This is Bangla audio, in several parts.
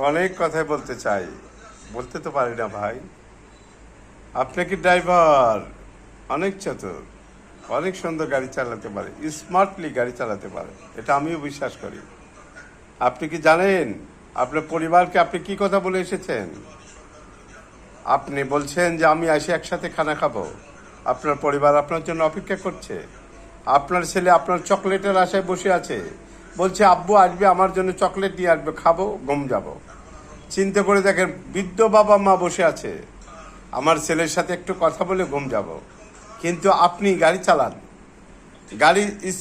অনেক কথাই বলতে চাই। বলতে তো পারি না ভাই। আপনি কি ড্রাইভার? অনেক চতুর। অনেক সুন্দর গাড়ি চালাতে পারে। স্মার্টলি গাড়ি চালাতে পারে। এটা আমিও বিশ্বাস করি। আপনি কি জানেন? আপনার পরিবারকে আপনি কি কথা বলে এসেছেন? আপনি বলছেন যে আমি এসে একসাথে খানা খাব। আপনার পরিবার আপনার জন্য অপেক্ষা করছে। আপনার ছেলে আপনার চকলেটের আশায় বসে আছে। বলছে, আব্বু, আসবে, আমার জন্য চকলেট নিয়ে আসবে, খাব গম যাব। চিন্তা করে দেখেন, বৃদ্ধ বাবা মা বসে আছে। আমার ছেলের সাথে একটু কথা বলে ঘুম যাব। কিন্তু আপনি গাড়ি চালান। গাড়ি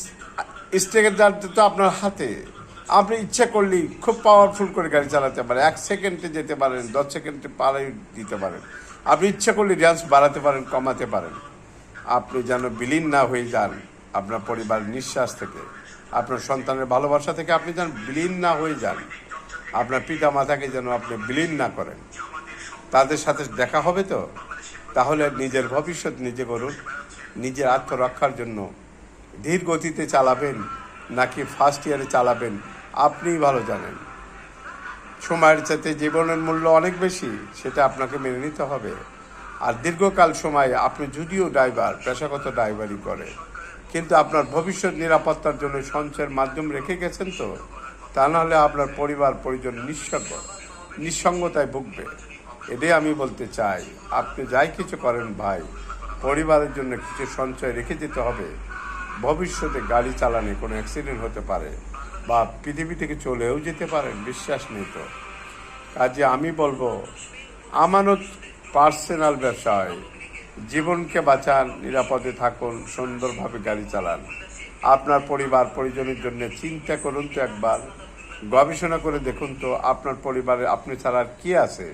স্টেকের তো আপনার হাতে। আপনি ইচ্ছা করলেই খুব পাওয়ারফুল করে গাড়ি চালাতে পারেন। এক সেকেন্ডে যেতে পারেন, দশ সেকেন্ডে পাড়াই দিতে পারেন। আপনি ইচ্ছা করলে র্যান্স বাড়াতে পারেন, কমাতে পারেন। আপনি যেন বিলীন না হয়ে যান আপনার পরিবার নিঃশ্বাস থেকে। আপনার সন্তানের ভালোবাসা থেকে আপনি যেন বিলীন না হয়ে যান। আপনার পিতা মাতাকে যেন আপনি বিলীন না করেন। তাদের সাথে দেখা হবে তো? তাহলে নিজের ভবিষ্যৎ নিজে করুন নিজের আত্মরক্ষার জন্য ধীর গতিতে চালাবেন, নাকি ফার্স্ট ইয়ারে চালাবেন, আপনিই ভালো জানেন। সময়ের চাইতে জীবনের মূল্য অনেক বেশি, সেটা আপনাকে মেনে নিতে হবে। আর দীর্ঘকাল সময় আপনি যদিও ড্রাইভার পেশাগত ড্রাইভারই করে। কিন্তু আপনার ভবিষ্যৎ নিরাপত্তার জন্য সঞ্চয়ের মাধ্যম রেখে গেছেন তো? তা নাহলে আপনার পরিবার, পরিজন নিঃসঙ্গ, নিঃসঙ্গতায় ভুগবে। এটাই আমি বলতে চাই। আপনি যাই কিছু করেন ভাই, পরিবারের জন্য কিছু সঞ্চয় রেখে যেতে হবে। ভবিষ্যতে গাড়ি চালানে কোনো অ্যাক্সিডেন্ট হতে পারে বা পৃথিবী থেকে চলেও যেতে পারেন, বিশ্বাস নেই তো? কাজে আমি বলব, আমানত পার্সোনাল ব্যবসায় জীবনকে বাঁচান, নিরাপদে থাকুন, সুন্দরভাবে গাড়ি চালান। আপনার পরিবার পরিজনের জন্য চিন্তা করুন তো একবার। গবেষণা করে দেখুন তো আপনার পরিবারে আপনি ছাড়া আর কি আছে?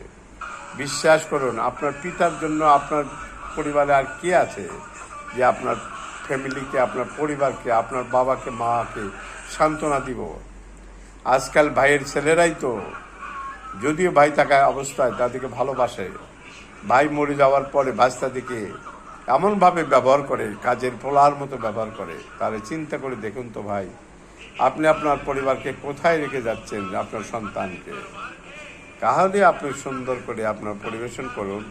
বিশ্বাস করুন, আপনার পিতার জন্য আপনার পরিবারে আর কে আছে? যে আপনার ফ্যামিলিকে, আপনার পরিবারকে, আপনার বাবাকে, মাকে সান্ত্বনা দিব। আজকাল ভাইয়ের ছেলেরাই তো, যদিও ভাই থাকা অবস্থায়, তাদেরকে ভালোবাসে। ভাই মরে যাওয়ার পরে বাচ্চাদিকে এমনভাবে ব্যবহার করে, কাজের পোলার মতো ব্যবহার করে, তাহলে চিন্তা করে দেখুন তো ভাই, আপনি আপনার পরিবারকে কোথায় রেখে যাচ্ছেন আপনার সন্তানকে? তাহলে আপনি সুন্দর করে আপনার পরিবেশন করুন,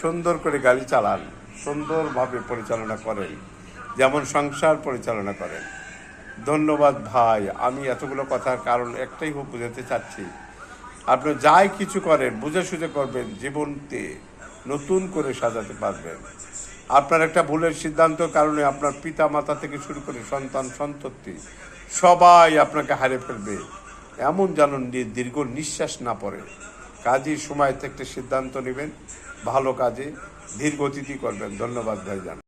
সুন্দর করে গাড়ি চালান, সুন্দরভাবে পরিচালনা করেন, যেমন সংসার পরিচালনা করেন। ধন্যবাদ ভাই, আমি এতগুলো কথার কারণ একটাই খুব বুঝাতে চাচ্ছি। আপনি যাই কিছু করেন বুঝে সুঝে করবেন জীবনকে নতুন করে সাজাতে পারবেন। আপনার একটা ভুলের সিদ্ধান্তের কারণে আপনার পিতা মাতা থেকে শুরু করে সন্তান সন্ততি সবাই আপনাকে হারে ফেলবে। এমন যেন দীর্ঘ নিঃশ্বাস না পড়ে। কাজের সময় থেকে সিদ্ধান্ত নেবেন, ভালো কাজে ধীর অতিথি করবেন। ধন্যবাদ ভাইজান।